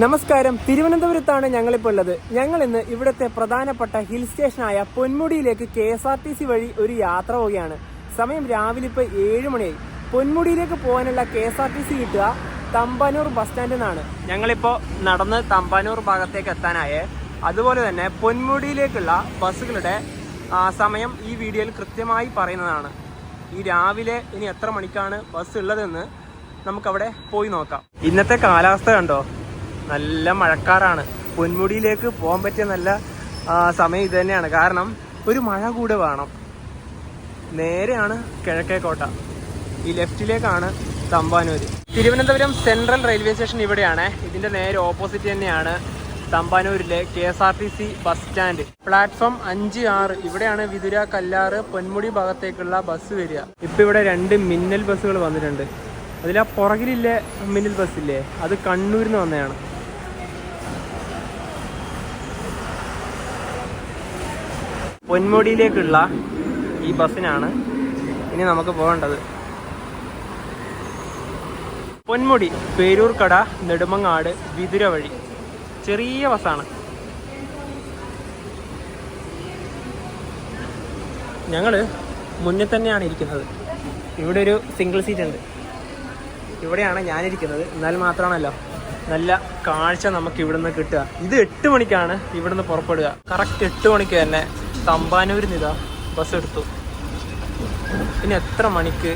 നമസ്കാരം. തിരുവനന്തപുരത്താണ് ഞങ്ങളിപ്പോൾ ഉള്ളത്. ഞങ്ങൾ ഇന്ന് ഇവിടുത്തെ പ്രധാനപ്പെട്ട ഹിൽ സ്റ്റേഷനായ പൊന്മുടിയിലേക്ക് K S R T C വഴി ഒരു യാത്ര പോവുകയാണ്. സമയം രാവിലെ ഇപ്പോൾ ഏഴ് മണിയായി. പൊന്മുടിയിലേക്ക് പോകാനുള്ള K S R T C കിട്ടുക തമ്പാനൂർ ബസ് സ്റ്റാൻഡിൽ നിന്നാണ്. ഞങ്ങളിപ്പോൾ നടന്ന് തമ്പാനൂർ ഭാഗത്തേക്ക് എത്താനായേ. അതുപോലെ തന്നെ പൊന്മുടിയിലേക്കുള്ള ബസ്സുകളുടെ സമയം ഈ വീഡിയോയിൽ കൃത്യമായി പറയുന്നതാണ്. ഈ രാവിലെ ഇനി എത്ര മണിക്കാണ് ബസ് ഉള്ളതെന്ന് നമുക്കവിടെ പോയി നോക്കാം. ഇന്നത്തെ കാലാവസ്ഥ കണ്ടോ? നല്ല മഴക്കാറാണ്. പൊന്മുടിയിലേക്ക് പോകാൻ പറ്റിയ നല്ല സമയം ഇത് തന്നെയാണ്. കാരണം ഒരു മഴ കൂടെ വേണം. നേരെയാണ് കിഴക്കേക്കോട്ട ഈ ലെഫ്റ്റിലേക്കാണ് Thampanoor. Thiruvananthapuram central railway station ഇവിടെയാണ്. ഇതിന്റെ നേരെ ഓപ്പോസിറ്റ് തന്നെയാണ് തമ്പാനൂരിലെ K S R T C bus stand. Platform അഞ്ച് ആറ്. ഇവിടെയാണ് വിതുര കല്ലാറ് പൊന്മുടി ഭാഗത്തേക്കുള്ള ബസ് വരിക. ഇപ്പൊ ഇവിടെ രണ്ട് മിന്നൽ ബസ്സുകൾ വന്നിട്ടുണ്ട്. അതിൽ ആ പുറകിലില്ലേ മിന്നൽ ബസ്സില്ലേ? അത് കണ്ണൂരിൽ നിന്ന് വന്നതാണ്. പൊന്മുടിയിലേക്കുള്ള ഈ ബസ്സിനാണ് ഇനി നമുക്ക് പോകേണ്ടത്. പൊന്മുടി പേരൂർക്കട നെടുമങ്ങാട് വിതുര വഴി. ചെറിയ ബസ്സാണ്. ഞങ്ങൾ മുന്നിൽ തന്നെയാണ് ഇരിക്കുന്നത്. ഇവിടെ ഒരു സിംഗിൾ സീറ്റ് ഉണ്ട്. ഇവിടെയാണ് ഞാനിരിക്കുന്നത്. എന്നാൽ മാത്രമാണല്ലോ. നല്ല കാഴ്ച നമുക്ക് ഇവിടുന്ന് കിട്ടുക. ഇത് എട്ട് മണിക്കാണ് ഇവിടുന്ന് പുറപ്പെടുക. കറക്റ്റ് എട്ട് മണിക്ക് തന്നെ തമ്പാനൂരിൽ ഇതാ ബസ് എടുത്തു. ഇനി എത്ര മണിക്ക്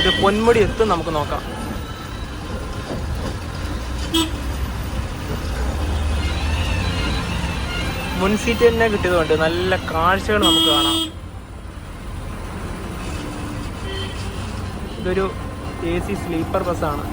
ഇത് പൊന്മുടി എത്തും നമുക്ക് നോക്കാം. മുൻ സീറ്റ് തന്നെ കിട്ടിയതുകൊണ്ട് നല്ല കാഴ്ചകൾ നമുക്ക് കാണാം. ഇതൊരു എ സി സ്ലീപ്പർ ബസ്സാണ്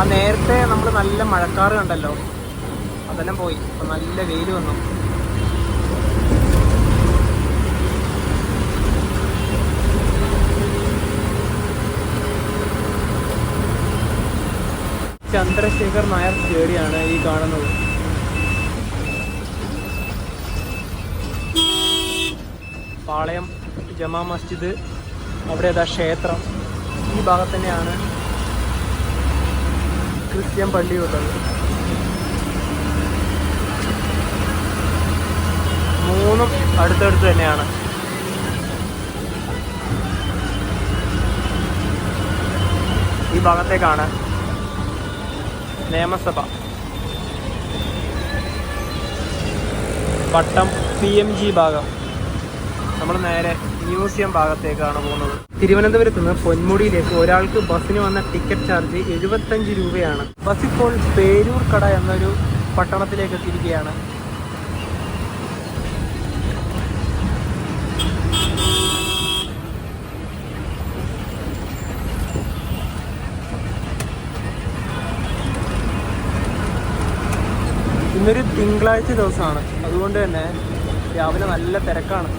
ആ നേരത്തെ നമ്മൾ നല്ല മഴക്കാറ് കണ്ടല്ലോ. അതെല്ലാം പോയി. അപ്പം നല്ല വെയിൽ വന്നു. ചന്ദ്രശേഖർ നായർ സ്റ്റേഡിയാണ് ഈ കാണുന്നത്. പാളയം ജമാ മസ്ജിദ് അവിടെ ഏതാ ക്ഷേത്രം. ഈ ഭാഗത്ത് തന്നെയാണ് ക്രിസ്ത്യൻ പള്ളിയുള്ളത് മൂന്നും അടുത്തടുത്ത് തന്നെയാണ്. ഈ ഭാഗത്തേക്കാണ് നിയമസഭ. പട്ടം പി എം ജി ഭാഗം. നമ്മൾ നേരെ മ്യൂസിയം ഭാഗത്തേക്കാണ് പോകുന്നത്. തിരുവനന്തപുരത്ത് നിന്ന് പൊന്മുടിയിലേക്ക് ഒരാൾക്ക് ബസ്സിന് വന്ന ടിക്കറ്റ് ചാർജ് എഴുപത്തഞ്ച് രൂപയാണ്. ബസ് ഇപ്പോൾ പേരൂർ കട എന്നൊരു പട്ടണത്തിലേക്ക് എത്തിയിരിക്കുകയാണ്. ഇന്നൊരു തിങ്കളാഴ്ച ദിവസമാണ്. അതുകൊണ്ട് തന്നെ രാവിലെ നല്ല തിരക്കാണ്.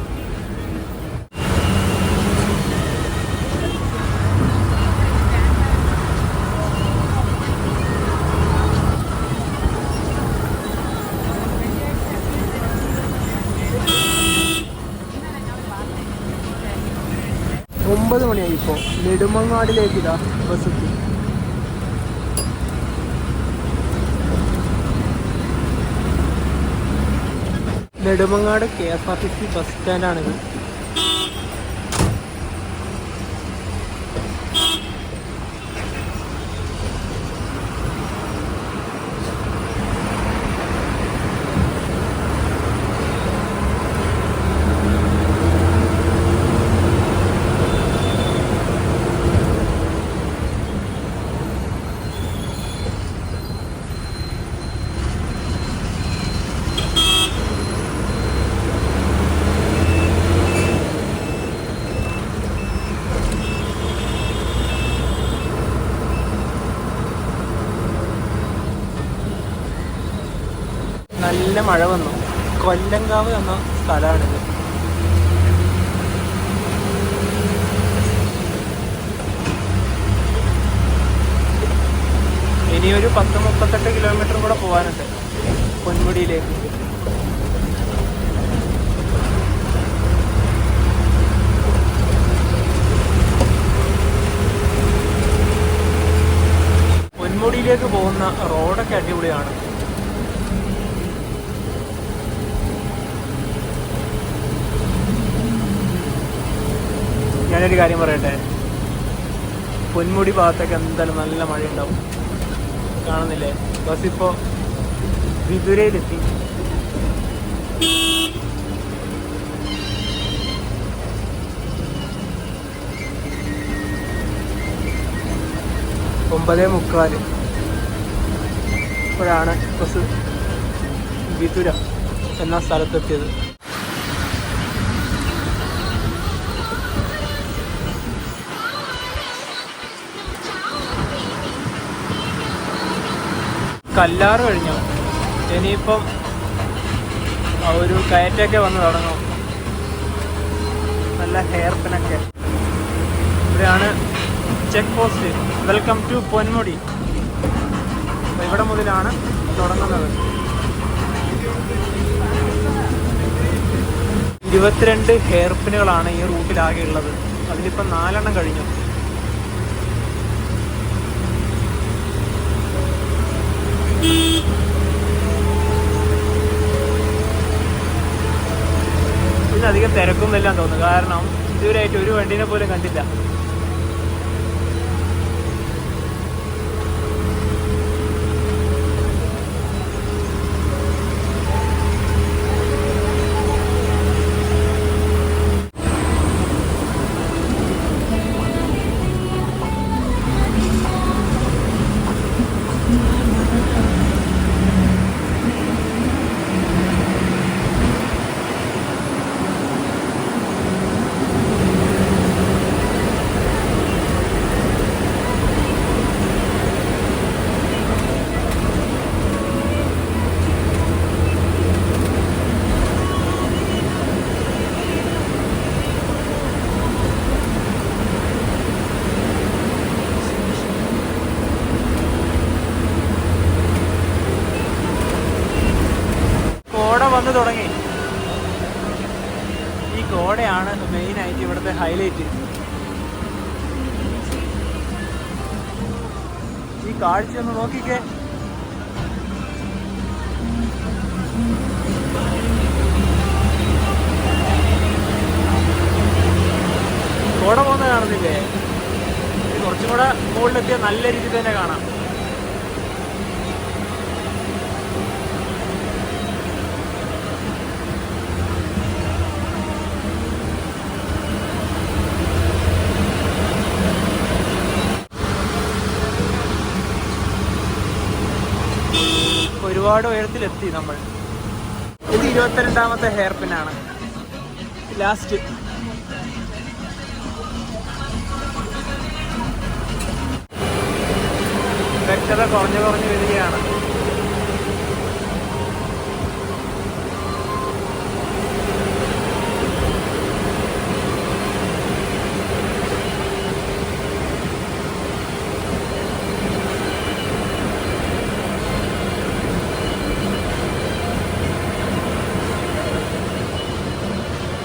ഇപ്പോൾ നെടുമങ്ങാടിലേക്ക് ഇതാ ബസ് എത്തി Nedumangad K S R T C bus സ്റ്റാൻഡാണിത്. മഴ വന്നു. കൊല്ലങ്കാവ് എന്ന സ്ഥലമാണിത് ഇനിയൊരു പത്ത് മുപ്പത്തെട്ട് കിലോമീറ്റർ കൂടെ പോകാനുണ്ട് പൊന്മുടിയിലേക്ക്. പൊന്മുടിയിലേക്ക് പോകുന്ന റോഡൊക്കെ അടിപൊളിയാണ്. ഞാനൊരു കാര്യം പറയട്ടെ? പൊന്മുടി ഭാഗത്തൊക്കെ എന്തായാലും നല്ല മഴ ഉണ്ടാവും കാണുന്നില്ലേ? ബസ് ഇപ്പോ വിതുരയിലെത്തി ഒമ്പതേ മുക്കാൽ. ഇപ്പോഴാണ് ബസ് വിതുര എന്ന സ്ഥലത്തെത്തിയത്. കല്ലാറ് കഴിഞ്ഞു. ഇനിയിപ്പം ഒരു കയറ്റൊക്കെ വന്ന് തുടങ്ങും. നല്ല ഹെയർ പിനൊക്കെ ഇവിടെയാണ് check post welcome to Ponmudi. അപ്പം ഇവിടെ മുതലാണ് തുടങ്ങുന്നത്. ഇരുപത്തിരണ്ട് ഹെയർ പിന്നുകളാണ് ഈ റൂട്ടിലാകെ ഉള്ളത്. അതിലിപ്പം നാലെണ്ണം കഴിഞ്ഞു. ഇതിനധികം തിരക്കൊന്നുമില്ലാന്ന് തോന്നുന്നു. കാരണം ഇതുവരെയായിട്ട് ഒരു വണ്ടീനെ പോലും കണ്ടില്ല. ഈ മെയിനായിട്ട് ഇവിടുത്തെ ഹൈലൈറ്റ്. ഈ കാഴ്ച ഒന്ന് നോക്കിക്കേ. തോട പോകുന്ന കാണുന്നില്ലേ? കുറച്ചും കൂടെ മുകളിലെത്തിയാൽ നല്ല രീതിയിൽ തന്നെ കാണാം. ഒരുപാട് ഉയരത്തിലെത്തി നമ്മൾ. ഇത് ഇരുപത്തിരണ്ടാമത്തെ ഹെയർ പിൻ ആണ്. ലാസ്റ്റ് വ്യക്തത കുറഞ്ഞു കുറഞ്ഞു വരികയാണ്.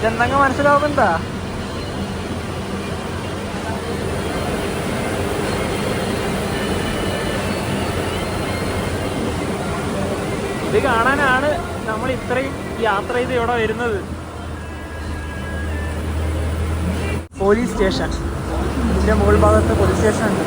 ഇതെന്നങ്ങ് മനസ്സിലാവുന്നുണ്ടാ? ഇത് കാണാനാണ് നമ്മൾ ഇത്രയും യാത്ര ചെയ്ത് ഇവിടെ വരുന്നത്. Police station. ഇതിന്റെ മുകൾ ഭാഗത്ത് പോലീസ് സ്റ്റേഷൻ ഉണ്ട്.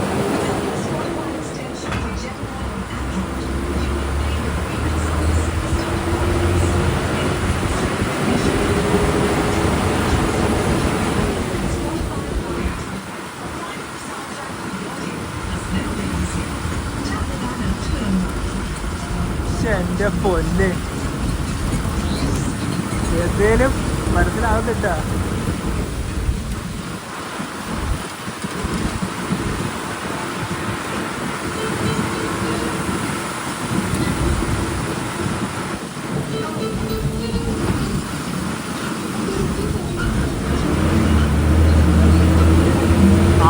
കേട്ടോ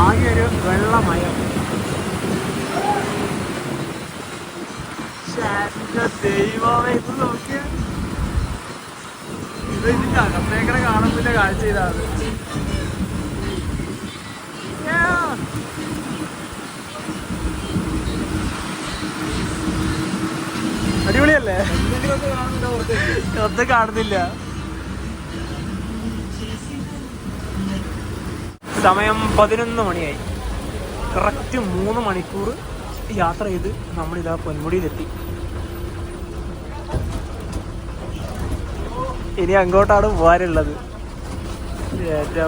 ആകെയൊരു വെള്ളമയം. അടിപൊളിയല്ലേ? ഒന്നും കാണുന്നില്ല. സമയം പതിനൊന്ന് മണിയായി. കറക്റ്റ് മൂന്ന് മണിക്കൂർ യാത്ര ചെയ്ത് നമ്മളിതാ പൊന്മുടിയിലെത്തി. ഇനി അങ്ങോട്ടാണ് പോകാനുള്ളത്. എന്റെ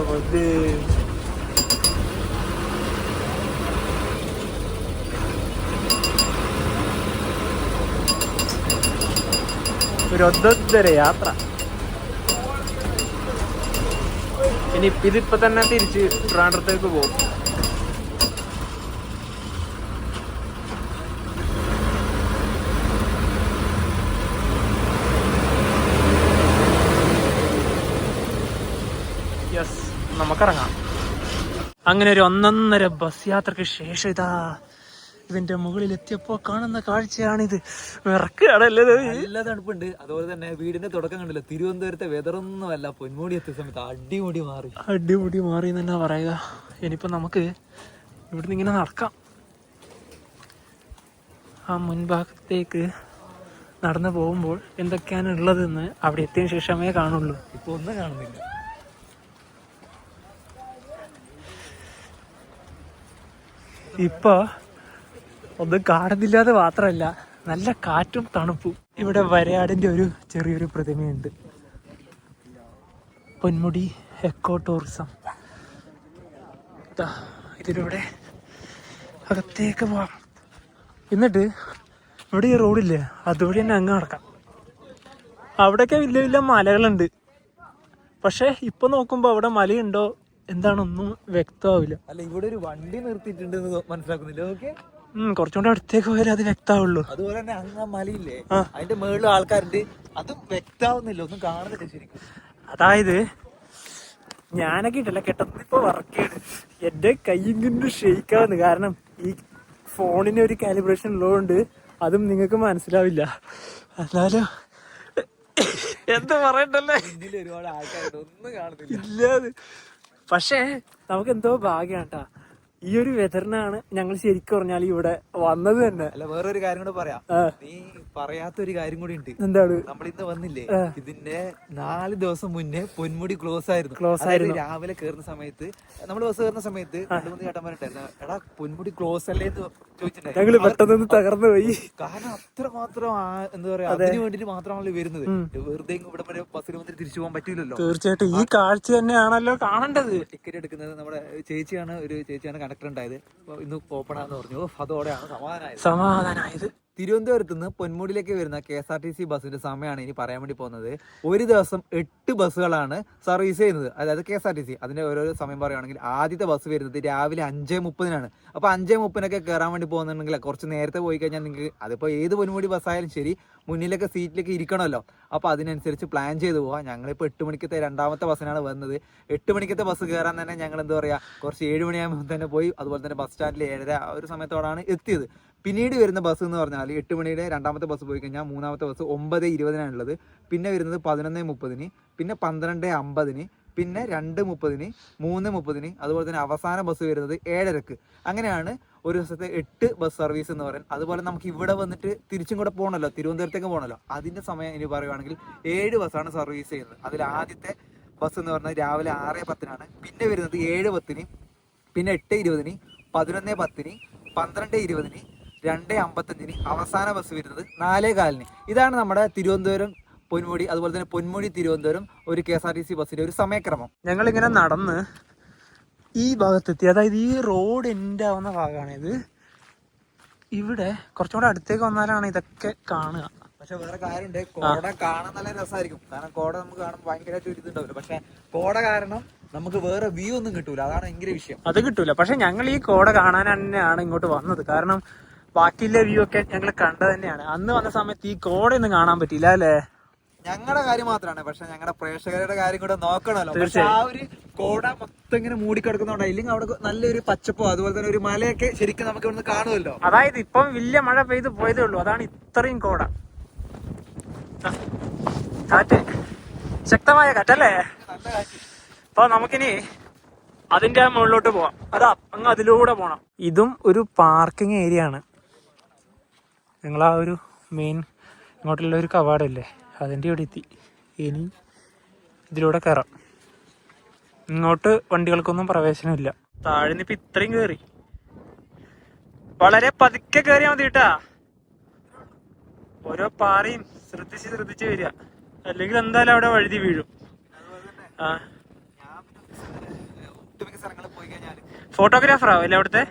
യാത്ര. ഇനി ഇതിപ്പോ തന്നെ തിരിച്ച് ട്രാൻഡ്രത്തേക്ക് പോകും. അങ്ങനെ ഒരു ഒന്നൊന്നര ബസ് യാത്രയ്ക്ക് ശേഷം ഇതാ ഇതിന്റെ മുകളിൽ എത്തിയപ്പോ കാണുന്ന കാഴ്ചയാണിത്. വിറക്കുകയാണല്ലേ. നല്ല തണുപ്പുണ്ട്. അതുപോലെ തന്നെ വീടിന്റെ തുടക്കം കണ്ടില്ല? തിരുവനന്തപുരത്തെ വെതറൊന്നും അല്ല. പൊന്മുടി എത്തിയ സമയത്ത് അടിമുടി മാറി. അടിമുടി മാറി എന്ന് പറയുക. ഇനിയിപ്പോ നമുക്ക് ഇവിടുന്ന് ഇങ്ങനെ നടക്കാം. ആ മുൻഭാഗത്തേക്ക് നടന്നു പോകുമ്പോൾ എന്തൊക്കെയാണ് ഉള്ളതെന്ന് അവിടെ എത്തിയ ശേഷമേ കാണുള്ളൂ. ഇപ്പൊ ഒന്നും കാണുന്നില്ല. ഇപ്പൊ ഒന്നും കാണുന്നില്ലാതെ മാത്രമല്ല നല്ല കാറ്റും തണുപ്പും. ഇവിടെ വരയാടിന്റെ ഒരു ചെറിയൊരു പ്രതിമയുണ്ട്. പൊന്മുടി എക്കോ ടൂറിസം ഇതിലൂടെ അകത്തേക്ക് പോവാം. എന്നിട്ട് ഇവിടെ ഈ റോഡില്ലേ അതുവഴി തന്നെ അങ്ങ് നടക്കാം. അവിടെയൊക്കെ വലിയ വലിയ മലകളുണ്ട്. പക്ഷെ ഇപ്പൊ നോക്കുമ്പോ അവിടെ മലയുണ്ടോ എന്താണൊന്നും വ്യക്തമാവില്ല. അല്ല ഇവിടെ ഒരു വണ്ടി നിർത്തിയിട്ടുണ്ട് മനസ്സിലാക്കുന്നില്ല? ഓക്കെ. ഉം, കുറച്ചുകൂടെ അടുത്തേക്ക് പോയാലേ അത് വ്യക്തമാവുള്ളൂ. അതുപോലെ തന്നെ അങ്ങ് മലയില്ലേ അതിന്റെ മേളിൽ ആൾക്കാരുണ്ട്. അതും വ്യക്തമാവുന്നില്ല. ഒന്നും കാണുന്നില്ല ശരിക്കും. അതായത് ഞാനൊക്കെ ഇട്ടല്ല കെട്ടത് ഇപ്പൊ വർക്കാണ് എന്റെ കൈയിങ്ങനെ ഷെയ്ക്കാവുന്നു കാരണം ഈ ഫോണിന് ഒരു കാലിബ്രേഷൻ ഉള്ളതുകൊണ്ട് അതും നിങ്ങൾക്ക് മനസ്സിലാവില്ല. എന്നാലും എന്താ പറയണ്ടല്ലേ? ഇതിൽ ഒരുപാട് ആൾക്കാരുണ്ട്. ഒന്നും കാണുന്നില്ല ഇല്ലാതെ പക്ഷേ നമുക്ക് എന്തോ ഭാഗ്യാണ് ട്ടാ. ഈ ഒരു വെതറിനാണ് ഞങ്ങൾ ശരിക്കും പറഞ്ഞാൽ ഇവിടെ വന്നത് തന്നെ. അല്ല വേറൊരു കാര്യം കൂടെ പറയാം. നീ പറയാത്ത ഒരു കാര്യം കൂടി ഉണ്ട്. എന്താണ്? നമ്മൾ ഇന്ന് വന്നില്ലേ. ഇതിന്റെ നാല് ദിവസം മുന്നേ പൊന്മുടി ക്ലോസ് ആയിരുന്നു. ക്ലോസ് ആയിരുന്നു. രാവിലെ കയറുന്ന സമയത്ത് നമ്മൾ ബസ് കയറുന്ന സമയത്ത് രണ്ടു മൂന്ന് ചേട്ടന്മാരുണ്ടായിരുന്നു. എടാ പൊന്മുടി ക്ലോസ് അല്ലേ ഞങ്ങൾ പെട്ടെന്ന് തകർന്നു പോയി. കാരണം അത്ര മാത്രം എന്താ പറയാ അതിന് വേണ്ടിട്ട് മാത്രമാണല്ലോ വരുന്നത്. വെറുതെ ഇവിടെ വരെ ബസ്സിൽ വന്നിട്ട് തിരിച്ചു പോകാൻ പറ്റില്ലല്ലോ. തീർച്ചയായിട്ടും ഈ കാഴ്ച തന്നെയാണല്ലോ കാണേണ്ടത്. ടിക്കറ്റ് എടുക്കുന്നത് നമ്മുടെ ചേച്ചിയാണ് ഒരു ചേച്ചിയാണ് കണ്ടക്ടർ ഉണ്ടായത്. ഇന്ന് ഓപ്പൺ ആണെന്ന് പറഞ്ഞു. അതോടെയാണ് സമാധാനമായത് സമാധാനായത്. തിരുവനന്തപുരത്ത് നിന്ന് പൊന്മുടിയിലേക്ക് വരുന്ന K S R T C ബസ്സിന്റെ സമയമാണ് ഇനി പറയാൻ വേണ്ടി പോകുന്നത്. ഒരു ദിവസം എട്ട് ബസ്സുകളാണ് സർവീസ് ചെയ്യുന്നത്. അതായത് K S R T C. അതിന്റെ ഓരോരോ സമയം പറയുകയാണെങ്കിൽ ആദ്യത്തെ ബസ് വരുന്നത് രാവിലെ അഞ്ചേ മുപ്പതിനാണ്. അപ്പൊ അഞ്ചേ മുപ്പതിനൊക്കെ കയറാൻ വേണ്ടി പോകുന്നുണ്ടെങ്കിൽ കുറച്ച് നേരത്തെ പോയി കഴിഞ്ഞാൽ നിങ്ങൾക്ക് അതിപ്പോ ഏത് പൊന്മുടി ബസ്സായാലും ശരി മുന്നിലൊക്കെ സീറ്റിലേക്ക് ഇരിക്കണമല്ലോ. അപ്പൊ അതിനനുസരിച്ച് പ്ലാൻ ചെയ്ത് പോവാം. ഞങ്ങളിപ്പോൾ എട്ട് മണിക്കത്തെ രണ്ടാമത്തെ ബസ്സിനാണ് വന്നത് എട്ട് മണിക്കത്തെ ബസ് കയറാൻ തന്നെ ഞങ്ങൾ എന്താ പറയാ കുറച്ച് ഏഴ് മണിയാകുമ്പോൾ തന്നെ പോയി അതുപോലെ തന്നെ ബസ് സ്റ്റാൻഡിൽ ഏഴര ഒരു സമയത്തോടാണ് എത്തിയത്. പിന്നീട് വരുന്ന ബസ് എന്ന് പറഞ്ഞാൽ എട്ട് മണിയുടെ രണ്ടാമത്തെ ബസ് പോയി കഴിഞ്ഞാൽ മൂന്നാമത്തെ ബസ് ഒമ്പത് ഇരുപതിനാണുള്ളത് പിന്നെ വരുന്നത് പതിനൊന്ന് മുപ്പതിന് പിന്നെ പന്ത്രണ്ട് അമ്പതിന് പിന്നെ രണ്ട് മുപ്പതിന് മൂന്ന് മുപ്പതിന് അതുപോലെ തന്നെ അവസാന ബസ് വരുന്നത് ഏഴരക്ക്. അങ്ങനെയാണ് ഒരു ദിവസത്തെ എട്ട് ബസ് സർവീസ് എന്ന് പറയുന്നത്. അതുപോലെ നമുക്ക് ഇവിടെ വന്നിട്ട് തിരിച്ചും കൂടെ പോകണമല്ലോ തിരുവനന്തപുരത്തേക്ക് പോകണമല്ലോ അതിന്റെ സമയം ഇനി പറയുകയാണെങ്കിൽ ഏഴ് ബസ്സാണ് സർവീസ് ചെയ്യുന്നത്. അതിൽ ആദ്യത്തെ ബസ് എന്ന് പറഞ്ഞാൽ രാവിലെ ആറ് പത്തിനാണ്. പിന്നെ വരുന്നത് ഏഴ് പത്തിന് പിന്നെ എട്ട് ഇരുപതിന് പതിനൊന്ന് പത്തിന് പന്ത്രണ്ട് ഇരുപതിന് രണ്ട് അമ്പത്തഞ്ചിന് അവസാന ബസ് വരുന്നത് നാലേ കാലിന്. ഇതാണ് നമ്മുടെ തിരുവനന്തപുരം പൊന്മുടി അതുപോലെ തന്നെ പൊന്മുടി തിരുവനന്തപുരം ഒരു K S R T C ബസ്സിന്റെ ഒരു സമയക്രമം. ഞങ്ങൾ ഇങ്ങനെ നടന്ന് ഈ ഭാഗത്തെത്തി. അതായത് ഈ റോഡ് എൻഡ് ആവുന്ന ഭാഗമാണിത് ഇവിടെ കുറച്ചും കൂടെ അടുത്തേക്ക് വന്നാലാണ് ഇതൊക്കെ കാണുക. പക്ഷെ വേറെ കാര്യമുണ്ട്. കോട കാണാൻ നല്ല രസമായിരിക്കും കാരണം കോട നമുക്ക് കാണുമ്പോൾ ഭയങ്കരമായിട്ട് ഒരു ഇതുണ്ടാവില്ല. പക്ഷെ കോട കാരണം നമുക്ക് വേറെ വ്യൂ ഒന്നും കിട്ടൂല. അതാണ് ഭയങ്കര വിഷയം. അത് കിട്ടൂല. പക്ഷെ ഞങ്ങൾ ഈ കോട കാണാൻ തന്നെയാണ് ഇങ്ങോട്ട് വന്നത്. കാരണം ബാക്കിയുള്ള വ്യൂ ഒക്കെ ഞങ്ങൾ കണ്ടത് തന്നെയാണ്. അന്ന് വന്ന സമയത്ത് ഈ കോടയൊന്നും കാണാൻ പറ്റിയില്ല അല്ലേ? ഞങ്ങളുടെ കാര്യം മാത്രമാണ് പക്ഷെ ഞങ്ങളുടെ പ്രേക്ഷകരുടെ കാര്യം കൂടെ നോക്കണല്ലോ. പക്ഷെ ആ ഒരു കോട മൊത്തം ഇങ്ങനെ മൂടിക്കിടക്കുന്നുണ്ട്. ഇല്ലെങ്കിൽ അവിടെ നല്ലൊരു പച്ചപ്പോ അതുപോലെ തന്നെ ഒരു മലയൊക്കെ ശരിക്കും നമുക്ക് ഇവിടുന്ന് കാണുമല്ലോ. അതായത് ഇപ്പം വലിയ മഴ പെയ്ത് പോയതേ ഉള്ളൂ. അതാണ് ഇത്രയും കോട. കാറ്റ്. ശക്തമായ കാറ്റല്ലേ? അപ്പൊ നമുക്കിനി അതിന്റെ മുകളിലോട്ട് പോവാം. അതാ അങ്ങ് അതിലൂടെ പോണം. ഇതും ഒരു പാർക്കിംഗ് ഏരിയ ആണ് നിങ്ങൾ ആ ഒരു മെയിൻ ഇങ്ങോട്ടുള്ള ഒരു കവാടല്ലേ? അതിന്റെ ഇവിടെ എത്തി. ഇനി ഇതിലൂടെ കയറാം ഇങ്ങോട്ട് വണ്ടികൾക്കൊന്നും പ്രവേശനമില്ല. താഴെ ഇപ്പം ഇത്രയും കയറി വളരെ പതുക്കെ കയറിയാൽ മതി കേട്ടാ. ഓരോ പാറയും ശ്രദ്ധിച്ച് ശ്രദ്ധിച്ച് വരിക. അല്ലെങ്കിൽ എന്തായാലും അവിടെ വഴുതി വീഴും. ആ. ഫോട്ടോഗ്രാഫർ ആവും അവിടുത്തെ?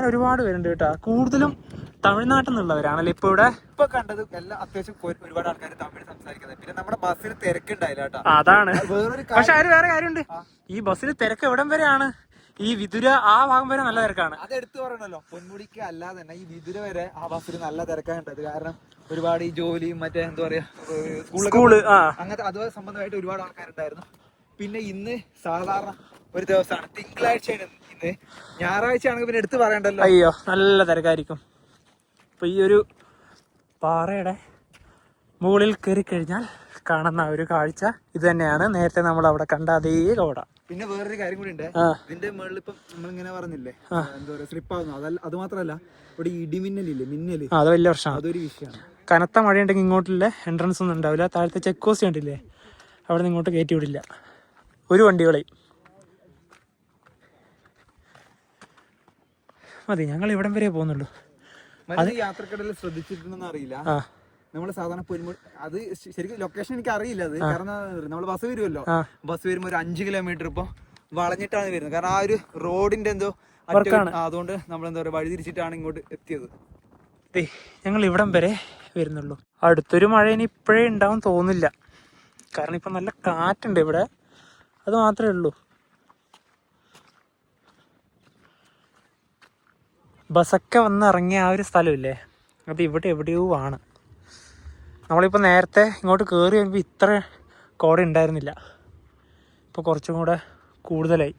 അങ്ങനെ ഒരുപാട് പേരുണ്ട് കേട്ടോ. കൂടുതലും തമിഴ്നാട്ടിൽ നിന്നുള്ളവരാണല്ലോ ഇപ്പൊ ഇവിടെ? ഇപ്പൊ കണ്ടത് എല്ലാം അത്യാവശ്യം ഒരുപാട് ആൾക്കാർ തമിഴ് സംസാരിക്കുന്നത്. പിന്നെ നമ്മുടെ ബസ്സിൽ തിരക്കുണ്ടായില്ല കേട്ടോ. അതാണ്. പക്ഷെ അതിന് വേറെ കാര്യമുണ്ട്. ഈ ബസ്സിൽ തിരക്ക് എവിടം വരെയാണ്? ഈ വിതുര ആ ഭാഗം വരെ നല്ല തിരക്കാണ്. അത് എടുത്തു പറയണല്ലോ. പൊന്മുടിക്ക് അല്ലാതെ തന്നെ ഈ വിതുര വരെ ആ ബസ്സിൽ നല്ല തിരക്കാനുണ്ടത് കാരണം ഒരുപാട് ഈ ജോലിയും മറ്റേ എന്താ പറയാ സ്കൂൾ അങ്ങനത്തെ അതുപോലെ സംബന്ധമായിട്ട് ഒരുപാട് ആൾക്കാരുണ്ടായിരുന്നു. പിന്നെ ഇന്ന് സാധാരണ ഒരു ദിവസമാണ്. തിങ്കളാഴ്ചയാണ് ഞായറാഴ്ച ആണെങ്കിൽ പിന്നെ എടുത്തു പറയണ്ടല്ലോ. അയ്യോ നല്ല തിരക്കായിരിക്കും. അപ്പൊ ഈ ഒരു പാറയുടെ മുകളിൽ കയറി കഴിഞ്ഞാൽ കാണുന്ന ഒരു കാഴ്ച ഇത് തന്നെയാണ്. നേരത്തെ നമ്മൾ അവിടെ കണ്ട അതേ കോട പിന്നെ വേറൊരു കാര്യം കൂടി ഉണ്ട്. ഇതിന്റെ മുകളിൽ ഇപ്പം നമ്മളിങ്ങനെ പറഞ്ഞില്ലേ? എന്താ പറയാ സ്ലിപ്പ് ആവുന്നു. അതല്ല അത് മാത്രല്ല ഇവിടെ ഇടിമിന്നലില്ലേ മിന്നൽ? അത് വലിയ പ്രശ്നമാണ്. അതൊരു വിഷയമാണ്. കനത്ത മഴ ഉണ്ടെങ്കിൽ ഇങ്ങോട്ടില്ലേ എൻട്രൻസ് ഒന്നും ഉണ്ടാവില്ല. താഴത്തെ ചെക്ക് പോസ്റ്റ് കണ്ടില്ലേ? അവിടെ നിന്ന് ഇങ്ങോട്ട് കയറ്റി വിടില്ല. ഒരു വണ്ടികളെയും മതി ഞങ്ങൾ ഇവിടം വരെ പോകുന്നുള്ളൂ. അത് യാത്രക്കിടയിൽ ശ്രദ്ധിച്ചിട്ടുണ്ടെന്ന് അറിയില്ല. നമ്മൾ നമ്മൾ സാധാരണ പൊന്മുടി അത് ശരിക്കും ലൊക്കേഷൻ എനിക്ക് അറിയില്ല അത്. കാരണം നമ്മൾ ബസ് വരുമല്ലോ. ബസ് വരുമ്പോൾ ഒരു അഞ്ച് കിലോമീറ്റർ ഇപ്പൊ വളഞ്ഞിട്ടാണ് വരുന്നത്. കാരണം ആ ഒരു റോഡിന്റെ എന്തോ അതുകൊണ്ട് നമ്മൾ എന്താ പറയുക വഴി തിരിച്ചിട്ടാണ് ഇങ്ങോട്ട് എത്തിയത്. ഞങ്ങൾ ഇവിടം വരെ വരുന്നുള്ളൂ. അടുത്തൊരു മഴ ഇനി ഇപ്പോഴേ ഉണ്ടാവും തോന്നില്ല കാരണം ഇപ്പം നല്ല കാറ്റുണ്ട് ഇവിടെ. അത് മാത്രമേ ഉള്ളൂ. ബസ്സൊക്കെ വന്ന് ഇറങ്ങിയ ആ ഒരു സ്ഥലമില്ലേ? അത് ഇവിടെ എവിടെയോ ആണ്. നമ്മളിപ്പോൾ നേരത്തെ ഇങ്ങോട്ട് കയറി വരുമ്പോൾ ഇത്ര കോട ഉണ്ടായിരുന്നില്ല. ഇപ്പോൾ കുറച്ചും കൂടെ കൂടുതലായി.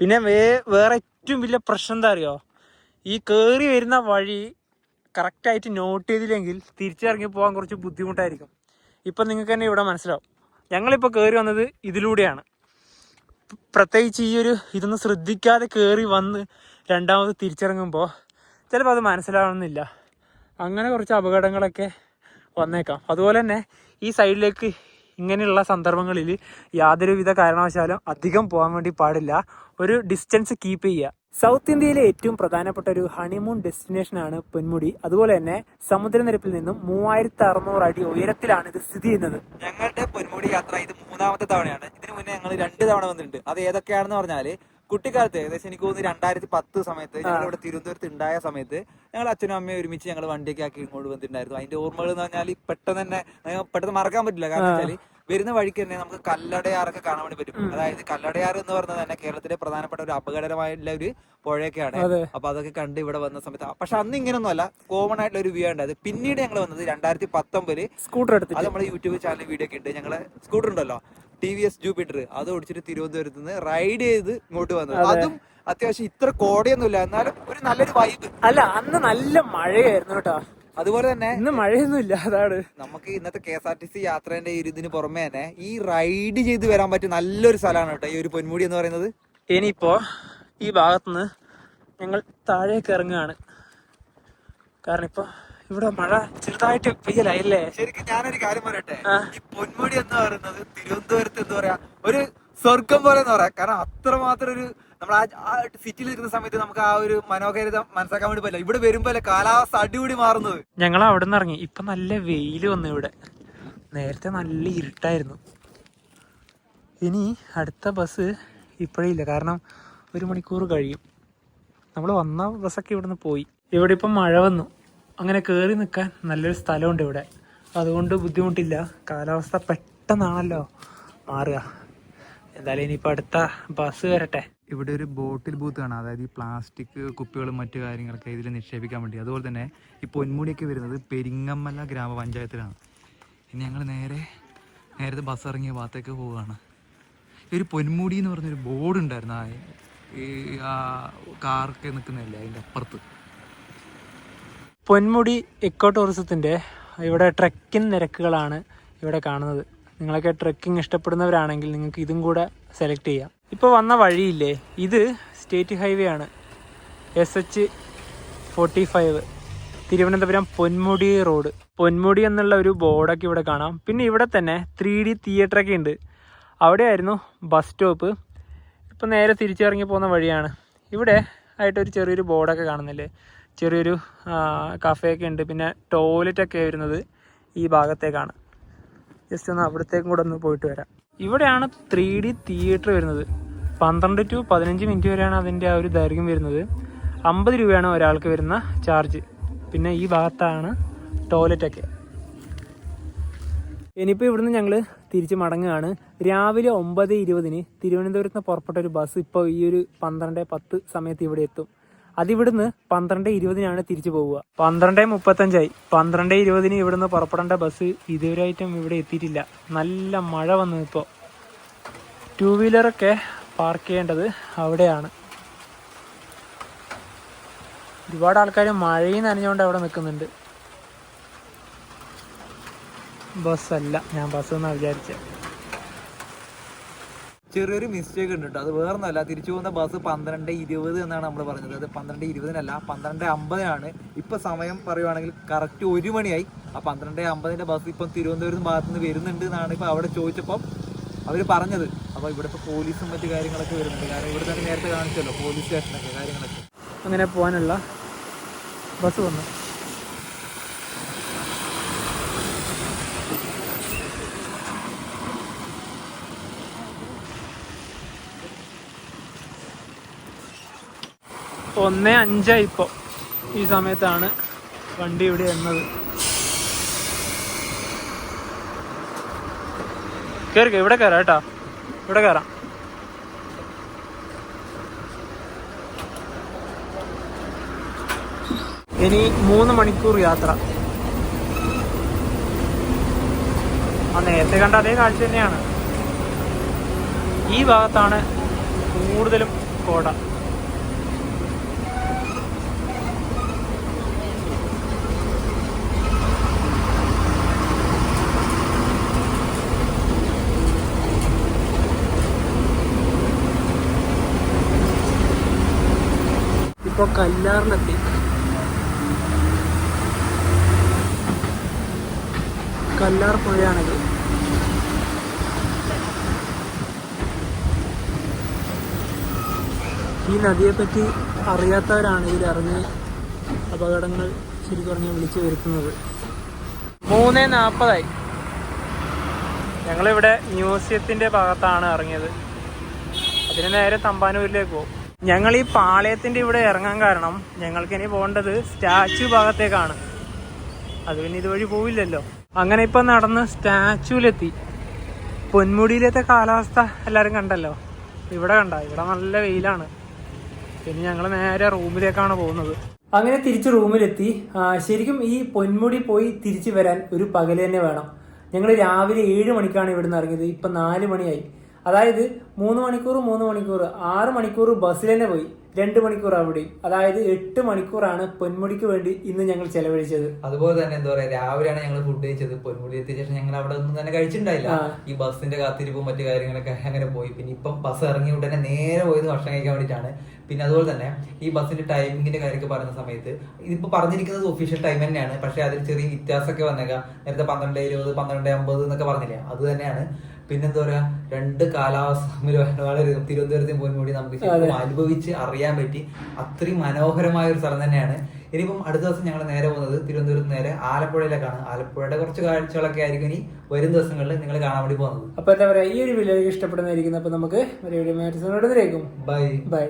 പിന്നെ വേ വേറെ ഏറ്റവും വലിയ പ്രശ്നം എന്താ അറിയോ? ഈ കയറി വരുന്ന വഴി കറക്റ്റായിട്ട് നോട്ട് ചെയ്തില്ലെങ്കിൽ തിരിച്ചിറങ്ങി പോകാൻ കുറച്ച് ബുദ്ധിമുട്ടായിരിക്കും. ഇപ്പം നിങ്ങൾക്ക് തന്നെ ഇവിടെ മനസ്സിലാവും. ഞങ്ങളിപ്പോൾ കയറി വന്നത് ഇതിലൂടെയാണ്. പ്രത്യേകിച്ച് ഈ ഒരു ഇതൊന്നും ശ്രദ്ധിക്കാതെ കയറി വന്ന് രണ്ടാമത് തിരിച്ചിറങ്ങുമ്പോൾ ചിലപ്പോൾ അത് മനസ്സിലാവണമെന്നില്ല. അങ്ങനെ കുറച്ച് അപകടങ്ങളൊക്കെ വന്നേക്കാം. അതുപോലെ തന്നെ ഈ സൈഡിലേക്ക് ഇങ്ങനെയുള്ള സന്ദർഭങ്ങളിൽ യാതൊരുവിധ കാരണവശാലും അധികം പോകാൻ വേണ്ടി പാടില്ല. ഒരു ഡിസ്റ്റൻസ് കീപ്പ് ചെയ്യുക. സൗത്ത് ഇന്ത്യയിലെ ഏറ്റവും പ്രധാനപ്പെട്ട ഒരു ഹണിമൂൺ ഡെസ്റ്റിനേഷനാണ് പൊന്മുടി. അതുപോലെ തന്നെ സമുദ്രനിരപ്പിൽ നിന്നും മൂവായിരത്തി അറുന്നൂറ് അടി ഉയരത്തിലാണ് ഇത് സ്ഥിതി ചെയ്യുന്നത്. ഞങ്ങളുടെ പൊന്മുടി യാത്ര ഇത് മൂന്നാമത്തെ തവണയാണ്. ഇതിനു മുന്നേ ഞങ്ങൾ രണ്ട് തവണ വന്നിട്ടുണ്ട്. അത് ഏതൊക്കെയാണെന്ന് പറഞ്ഞാൽ കുട്ടിക്കാലത്ത് ഏകദേശം എനിക്ക് തോന്നുന്നു രണ്ടായിരത്തി പത്ത് സമയത്ത് ഞങ്ങൾ ഇവിടെ തിരുവനന്തപുരത്ത് ഉണ്ടായ സമയത്ത് ഞങ്ങൾ അച്ഛനും അമ്മയും ഒരുമിച്ച് ഞങ്ങൾ വണ്ടിയൊക്കെ ആക്കി ഇങ്ങോട്ട് വന്നിട്ടുണ്ടായിരുന്നു. അതിന്റെ ഓർമ്മകൾ എന്ന് പറഞ്ഞാൽ പെട്ടെന്ന് തന്നെ പെട്ടെന്ന് മറക്കാൻ പറ്റില്ല. കാരണം വെച്ചാൽ വരുന്ന വഴിക്ക് തന്നെ നമുക്ക് കല്ലടയാറൊക്കെ കാണാൻ വേണ്ടി പറ്റും. അതായത് കല്ലടയാർ എന്ന് പറയുന്നത് തന്നെ കേരളത്തിലെ പ്രധാനപ്പെട്ട ഒരു അപകടകരമായിട്ടുള്ള ഒരു പുഴയൊക്കെയാണ്. അപ്പൊ അതൊക്കെ കണ്ട് ഇവിടെ വന്ന സമയത്ത് പക്ഷെ അന്ന് ഇങ്ങനൊന്നും അല്ല. കോമൺ ആയിട്ടുള്ള ഒരു വ്യൂ ഉണ്ടായത് പിന്നീട് ഞങ്ങൾ വന്നത് രണ്ടായിരത്തി പത്തൊമ്പതിൽ സ്കൂട്ടർ എടുത്ത് അത് നമ്മുടെ യൂട്യൂബ് ചാനൽ വീഡിയോ ഒക്കെ ഉണ്ട് ഞങ്ങൾ സ്കൂട്ടർ ഉണ്ടല്ലോ. ടി വി എസ് ജൂപ്പിറ്റർ അത് ഓടിച്ചിട്ട് തിരുവനന്തപുരത്ത് നിന്ന് റൈഡ് ചെയ്ത് ഇങ്ങോട്ട് വന്നത്. അതും. അത്യാവശ്യം ഇത്ര കോടയൊന്നുമില്ല. എന്നാലും ഒരു നല്ലൊരു വൈബ് അല്ല അന്ന് നല്ല മഴയായിരുന്നു കേട്ടോ. അതുപോലെ തന്നെ ഇന്ന് മഴയൊന്നും ഇല്ല അതാണ്. നമുക്ക് ഇന്നത്തെ K S R T C യാത്രേന്റെ ഒരു ഇതിന് പുറമെ തന്നെ ഈ റൈഡ് ചെയ്ത് വരാൻ പറ്റിയ നല്ലൊരു സ്ഥലമാണ് കേട്ടോ. ഈ ഒരു പൊന്മുടി എന്ന് പറയുന്നത്. ഇനിയിപ്പോ ഈ ഭാഗത്തുനിന്ന് ഞങ്ങൾ താഴേക്ക് ഇറങ്ങുകയാണ്. കാരണം ഇപ്പൊ ഇവിടെ മഴ ചെറുതായിട്ട് പെയ്യലായില്ലേ? ശരിക്കും ഞാനൊരു കാര്യം പറയട്ടെ? ഈ പൊന്മുടി എന്ന് പറയുന്നത് തിരുവനന്തപുരത്ത് എന്താ പറയാ ഒരു സ്വർഗം പോലെ എന്ന് പറയാം. കാരണം അത്രമാത്രം ഒരു നമ്മൾ ആ സിറ്റിയിൽ നിൽക്കുന്ന സമയത്ത് നമുക്ക് ആ ഒരു മനോഹാരിത മനസ്സിലാക്കാൻ വേണ്ടി പറ്റില്ല. ഇവിടെ വരുമ്പോൾ കാലാവസ്ഥ അടിപൊളി മാറുന്നത്? ഞങ്ങൾ അവിടെ നിന്ന് ഇറങ്ങി. ഇപ്പൊ നല്ല വെയിൽ വന്നു ഇവിടെ. നേരത്തെ നല്ല ഇരുട്ടായിരുന്നു. ഇനി അടുത്ത ബസ് ഇപ്പോഴില്ല കാരണം ഒരു മണിക്കൂർ കഴിയും. നമ്മൾ വന്ന ബസ്സൊക്കെ ഇവിടുന്ന് പോയി. ഇവിടെ ഇപ്പം മഴ വന്നു. അങ്ങനെ കയറി നിൽക്കാൻ നല്ലൊരു സ്ഥലമുണ്ട് ഇവിടെ. അതുകൊണ്ട് ബുദ്ധിമുട്ടില്ല. കാലാവസ്ഥ പെട്ടെന്നാണല്ലോ മാറുക. എന്തായാലും ഇനിയിപ്പോൾ അടുത്ത ബസ് വരട്ടെ. ഇവിടെ ഒരു ബോട്ടിൽ ബൂത്ത് കാണാം. അതായത് ഈ പ്ലാസ്റ്റിക് കുപ്പികളും മറ്റു കാര്യങ്ങളൊക്കെ ഇതിൽ നിക്ഷേപിക്കാൻ വേണ്ടി. അതുപോലെ തന്നെ ഈ പൊന്മുടിയൊക്കെ വരുന്നത് പെരിങ്ങമ്മല ഗ്രാമപഞ്ചായത്തിലാണ്. ഇനി ഞങ്ങൾ നേരെ നേരത്തെ ബസ് ഇറങ്ങിയ ഭാഗത്തേക്ക് പോവുകയാണ്. ഒരു പൊന്മുടി എന്ന് പറഞ്ഞൊരു ബോർഡ് ഉണ്ടായിരുന്നു ആ ഈ ആ കാറൊക്കെ നിൽക്കുന്നതല്ലേ അതിന്റെ അപ്പുറത്ത്? പൊന്മുടി ഇക്കോ ടൂറിസത്തിന്റെ ഇവിടെ ട്രക്കിംഗ് നിരക്കുകളാണ് ഇവിടെ കാണുന്നത്. നിങ്ങളൊക്കെ ട്രക്കിംഗ് ഇഷ്ടപ്പെടുന്നവരാണെങ്കിൽ നിങ്ങൾക്ക് ഇതും കൂടെ സെലക്ട് ചെയ്യാം. ഇപ്പോൾ വന്ന വഴിയില്ലേ? ഇത് സ്റ്റേറ്റ് ഹൈവേ ആണ്. S H forty five Thiruvananthapuram Ponmudi road Ponmudi എന്നുള്ള ഒരു ബോർഡൊക്കെ ഇവിടെ കാണാം. പിന്നെ ഇവിടെ തന്നെ ത്രീ ഡി തിയേറ്ററൊക്കെ ഉണ്ട്. അവിടെയായിരുന്നു ബസ് സ്റ്റോപ്പ് ഇപ്പം നേരെ തിരിച്ചിറങ്ങി പോകുന്ന വഴിയാണ്. ഇവിടെ ആയിട്ടൊരു ചെറിയൊരു ബോർഡൊക്കെ കാണുന്നില്ലേ? ചെറിയൊരു കഫേയൊക്കെ ഉണ്ട്. പിന്നെ ടോയ്ലറ്റൊക്കെ വരുന്നത് ഈ ഭാഗത്തേക്കാണ്. ജസ്റ്റ് ഒന്ന് അവിടത്തേക്കും കൂടെ ഒന്ന് പോയിട്ട് വരാം. ഇവിടെയാണ് ത്രീ ഡി തിയേറ്റർ വരുന്നത്. പന്ത്രണ്ട് ടു പതിനഞ്ച് മിനിറ്റ് വരെയാണ് അതിന്റെ ആ ഒരു ദൈർഘ്യം വരുന്നത്. അമ്പത് രൂപയാണ് ഒരാൾക്ക് വരുന്ന ചാർജ് പിന്നെ ഈ ഭാഗത്താണ് ടോയ്ലറ്റൊക്കെ ഇനിയിപ്പോൾ ഇവിടുന്ന് ഞങ്ങൾ തിരിച്ച് മടങ്ങുകയാണ്. രാവിലെ ഒമ്പത് ഇരുപതിന് തിരുവനന്തപുരത്ത് നിന്ന് പുറപ്പെട്ട ഒരു ബസ് ഇപ്പോൾ ഈ ഒരു പന്ത്രണ്ട് പത്ത് സമയത്ത് ഇവിടെ എത്തും. അതിവിടുന്ന് പന്ത്രണ്ട് ഇരുപതിനാണ് തിരിച്ചു പോവുക. പന്ത്രണ്ട് മുപ്പത്തഞ്ചായി. പന്ത്രണ്ട് ഇരുപതിന് ഇവിടുന്ന് പുറപ്പെടേണ്ട ബസ് ഇതുവരെയായിട്ടും ഇവിടെ എത്തിയിട്ടില്ല. നല്ല മഴ വന്നു ഇപ്പോൾ ടു വീലറൊക്കെ പാർക്ക് ചെയ്യേണ്ടത് അവിടെയാണ്. ഒരുപാട് ആൾക്കാർ മഴയിൽ നനഞ്ഞുകൊണ്ട് അവിടെ നിൽക്കുന്നുണ്ട്. ബസ്സല്ല ഞാൻ ബസ് എന്നാണ് വിചാരിച്ചത് ചെറിയൊരു മിസ്റ്റേക്ക് ഉണ്ട് കേട്ടോ അത് വേറൊന്നല്ല തിരിച്ചു പോകുന്ന ബസ് പന്ത്രണ്ട് ഇരുപത് എന്നാണ് നമ്മൾ പറഞ്ഞത്. അത് പന്ത്രണ്ട് ഇരുപതിനല്ല പന്ത്രണ്ട് അമ്പതിനാണ്. ഇപ്പം സമയം പറയുവാണെങ്കിൽ കറക്റ്റ് ഒരു മണിയായി. ആ പന്ത്രണ്ട് അമ്പതിന്റെ ബസ് ഇപ്പം തിരുവനന്തപുരം ഭാഗത്ത് നിന്ന് വരുന്നുണ്ട് എന്നാണ് ഇപ്പോൾ അവിടെ ചോദിച്ചപ്പം അവർ പറഞ്ഞത്. അപ്പോൾ ഇവിടെ ഇപ്പോൾ പോലീസും മറ്റു കാര്യങ്ങളൊക്കെ വരുന്നുണ്ട്. കാരണം ഇവിടെ തന്നെ നേരത്തെ കാണിച്ചല്ലോ പോലീസ് സ്റ്റേഷനൊക്കെ കാര്യങ്ങളൊക്കെ. അങ്ങനെ പോകാനുള്ള ബസ് വന്നു. ഒന്ന് അഞ്ചായി ഇപ്പോൾ ഈ സമയത്താണ് വണ്ടി ഇവിടെ എന്നത്. കയറിക്കോ ഇവിടെ കയറാം കേട്ടോ. ഇവിടെ കയറാം ഇനി മൂന്ന് മണിക്കൂർ യാത്ര. ആ നേരത്തെ കണ്ട അതേ കാഴ്ച തന്നെയാണ്. ഈ ഭാഗത്താണ് കൂടുതലും കോട. ഇപ്പോൾ കല്ലാറിലെത്തി കല്ലാർ പുഴയാണിത്. ഈ നദിയെപ്പറ്റി അറിയാത്തവരാണ് അറിയാത്തവരാണെങ്കിൽ ഇറങ്ങി അപകടങ്ങൾ ശരിക്കും പറഞ്ഞ് വിളിച്ചു വരുത്തുന്നത്. മൂന്ന് നാൽപ്പതായി ഞങ്ങളിവിടെ മ്യൂസിയത്തിന്റെ ഭാഗത്താണ് ഇറങ്ങിയത്. അതിന് നേരെ തമ്പാനൂരിലേക്ക് പോകും. ഞങ്ങൾ ഈ പാളയത്തിന്റെ ഇവിടെ ഇറങ്ങാൻ കാരണം ഞങ്ങൾക്ക് ഇനി പോകേണ്ടത് സ്റ്റാച്ചു ഭാഗത്തേക്കാണ്. അത് പിന്നെ ഇതുവഴി പോവില്ലല്ലോ. അങ്ങനെ ഇപ്പൊ നടന്ന് സ്റ്റാച്ചുവിലെത്തി. പൊന്മുടിയിലത്തെ കാലാവസ്ഥ എല്ലാരും കണ്ടല്ലോ? ഇവിടെ കണ്ട? ഇവിടെ നല്ല വെയിലാണ്. പിന്നെ ഞങ്ങൾ നേരെ റൂമിലേക്കാണ് പോകുന്നത്. അങ്ങനെ തിരിച്ച് റൂമിലെത്തി. ശരിക്കും ഈ പൊന്മുടി പോയി തിരിച്ചു വരാൻ ഒരു പകൽ തന്നെ വേണം. ഞങ്ങൾ രാവിലെ ഏഴ് മണിക്കാണ് ഇവിടുന്ന് ഇറങ്ങിയത്. ഇപ്പൊ നാല് മണിയായി. അതായത് മൂന്ന് മണിക്കൂർ മൂന്ന് മണിക്കൂർ ആറ് മണിക്കൂർ ബസ്സിൽ തന്നെ പോയി. രണ്ട് മണിക്കൂർ അവിടെയും. അതായത് എട്ട് മണിക്കൂറാണ് പൊന്മുടിക്ക് വേണ്ടി ഇന്ന് ഞങ്ങൾ ചെലവഴിച്ചത്. അതുപോലെ തന്നെ എന്താ പറയാ രാവിലെയാണ് ഞങ്ങൾ ഫുഡ് കഴിച്ചത്. പൊന്മുടി എത്തിയ ശേഷം ഞങ്ങൾ അവിടെ ഒന്നും തന്നെ കഴിച്ചിട്ടുണ്ടായില്ല. ഈ ബസ്സിന്റെ കാത്തിരിപ്പും മറ്റു കാര്യങ്ങളൊക്കെ അങ്ങനെ പോയി. പിന്നെ ഇപ്പം ബസ് ഇറങ്ങി ഉടനെ നേരെ പോയത് ഭക്ഷണം കഴിക്കാൻ വേണ്ടിയിട്ടാണ്. പിന്നെ അതുപോലെ തന്നെ ഈ ബസ്സിന്റെ ടൈമിങ്ങിന്റെ കാര്യമൊക്കെ പറയുന്ന സമയത്ത് ഇതിപ്പോ പറഞ്ഞിരിക്കുന്നത് ഒഫീഷ്യൽ ടൈം തന്നെയാണ്. പക്ഷെ അതിൽ ചെറിയ വ്യത്യാസമൊക്കെ വന്നേക്കാം. നേരത്തെ പന്ത്രണ്ട് ഇരുപത് പന്ത്രണ്ട് അമ്പത് എന്നൊക്കെ പറഞ്ഞില്ലേ? അത് തന്നെയാണ്. പിന്നെന്താ പറയാ രണ്ട് കാലാവസ്ഥ വളരെ തിരുവനന്തപുരത്തും പൊന്മുടി നമുക്ക് ശരിക്കും അനുഭവിച്ച് അറിയാൻ പറ്റി. അത്രയും മനോഹരമായ ഒരു സ്ഥലം തന്നെയാണ്. ഇനിയിപ്പം അടുത്ത ദിവസം ഞങ്ങൾ നേരെ പോകുന്നത് തിരുവനന്തപുരത്ത് നേരെ ആലപ്പുഴയിലേക്കാണ്. ആലപ്പുഴയുടെ കുറച്ച് കാഴ്ചകളൊക്കെ ആയിരിക്കും ഇനി വരും ദിവസങ്ങളിൽ നിങ്ങൾ കാണാൻ വേണ്ടി പോകുന്നത്. അപ്പൊ എന്താ പറയാ ഈ ഒരു വീഡിയോ ഇഷ്ടപ്പെടുന്നതായിരിക്കും. അപ്പൊ നമുക്ക് ബൈ. ബൈ.